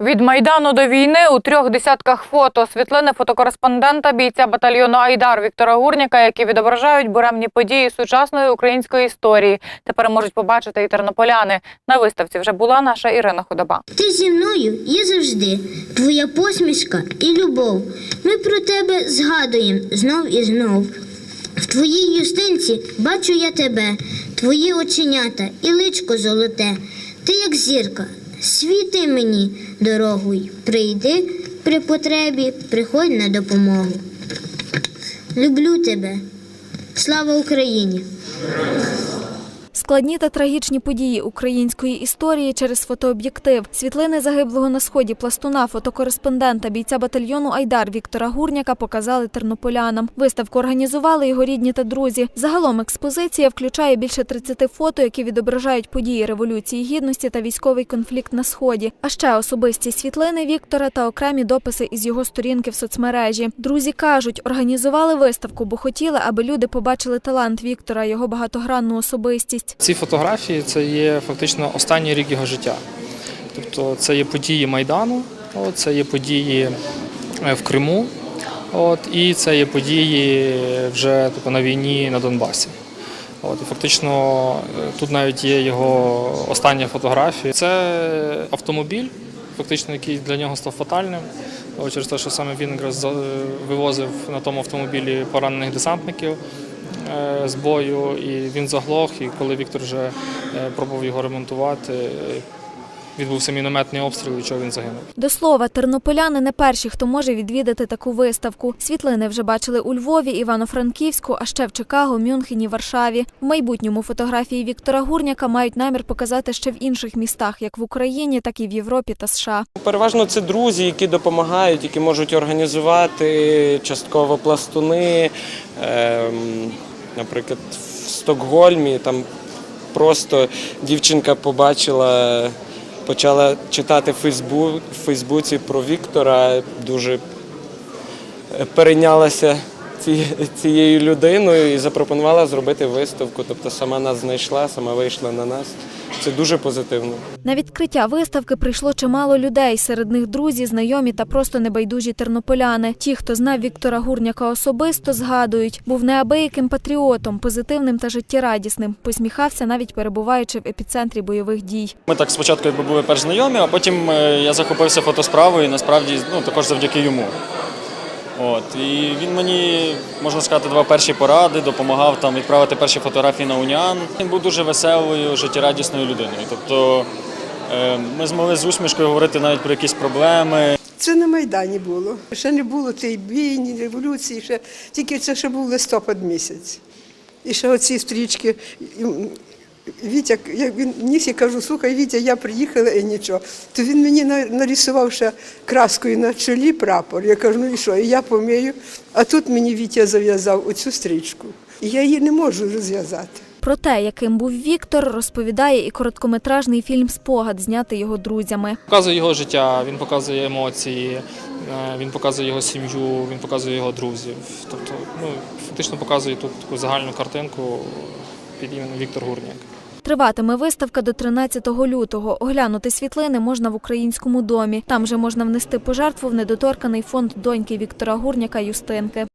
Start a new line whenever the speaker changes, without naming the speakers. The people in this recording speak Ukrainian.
Від майдану до війни у трьох десятках фото світлини фотокореспондента бійця батальйону Айдар Віктора Гурняка, які відображають буремні події сучасної української історії. Тепер можуть побачити і тернополяни. На виставці вже була наша Ірина Худоба.
Ти зі мною є завжди. Твоя посмішка і любов. Ми про тебе згадуємо знов і знов. В твоїй юстинці бачу я тебе, твої оченята і личко золоте. Ти як зірка, світи мені дорогою. Прийди при потребі, приходь на допомогу. Люблю тебе. Слава Україні!
Складні та трагічні події української історії через фотооб'єктив. Світлини загиблого на сході пластуна, фотокореспондента, бійця батальйону Айдар Віктора Гурняка показали тернополянам. Виставку організували його рідні та друзі. Загалом експозиція включає більше 30 фото, які відображають події революції гідності та військовий конфлікт на сході. А ще особисті світлини Віктора та окремі дописи із його сторінки в соцмережі. Друзі кажуть, організували виставку, бо хотіли, аби люди побачили талант Віктора, його багатогранну особистість.
Ці фотографії це є фактично останній рік його життя. Тобто це є події Майдану, це є події е, в Криму, і це є події вже тобто, на війні на Донбасі. Фактично е, тут навіть є його остання фотографія. Це автомобіль, фактично, який для нього став фатальним. Через те, що саме він вивозив на тому автомобілі поранених десантників е, з бою, і він заглох. І коли Віктор вже е, пробував його ремонтувати, е, відбувся мінометний обстріл, від чого він загинув.
До слова, тернополяни не перші, хто може відвідати таку виставку. Світлини вже бачили у Львові, Івано-Франківську, а ще в Чикаго, Мюнхені, Варшаві. В майбутньому фотографії Віктора Гурняка мають намір показати ще в інших містах, як в Україні, так і в Європі та США.
Переважно це друзі, які допомагають, які можуть організувати частково пластуни. Ем, Наприклад, в Стокгольмі там просто дівчинка побачила, почала читати в Фейсбуці про Віктора, дуже перейнялася цією людиною і запропонувала зробити виставку. Тобто сама нас знайшла, сама вийшла на нас. Це дуже позитивно.
На відкриття виставки прийшло чимало людей. Серед них друзі, знайомі та просто небайдужі тернополяни. Ті, хто знав Віктора Гурняка особисто, згадують, був неабияким патріотом, позитивним та життєрадісним. Посміхався, навіть перебуваючи в епіцентрі бойових дій.
Ми так спочатку були перш знайомі, а потім е, я захопився фотосправою і насправді ну, також завдяки йому. От. І він мені, можна сказати, давав перші поради, допомагав там відправити перші фотографії на Уніан. Він був дуже веселою, життєрадісною людиною. Тобто е, ми змогли з усмішкою говорити навіть про якісь проблеми.
Це на Майдані було. Ще не було тієї бійні, революції, ще, тільки це ще був листопад місяць. І ще оці стрічки. Вітя, як він ніс, я кажу, слухай, Вітя, я приїхала і нічого. То він мені на- нарисував ще краскою на чолі прапор. Я кажу, ну і що? І я помию. А тут мені Вітя зав'язав оцю стрічку. І я її не можу розв'язати.
Про те, яким був Віктор, розповідає і короткометражний фільм Спогад, знятий його друзями.
Показує його життя, він показує емоції, е, він показує його сім'ю, він показує його друзів. Тобто, ну, фактично показує тут таку загальну картинку під іменем Віктор Гурняк.
Триватиме виставка до 13 лютого. Оглянути світлини можна в українському домі. Там же можна внести пожертву в недоторканий фонд доньки Віктора Гурняка Юстинки.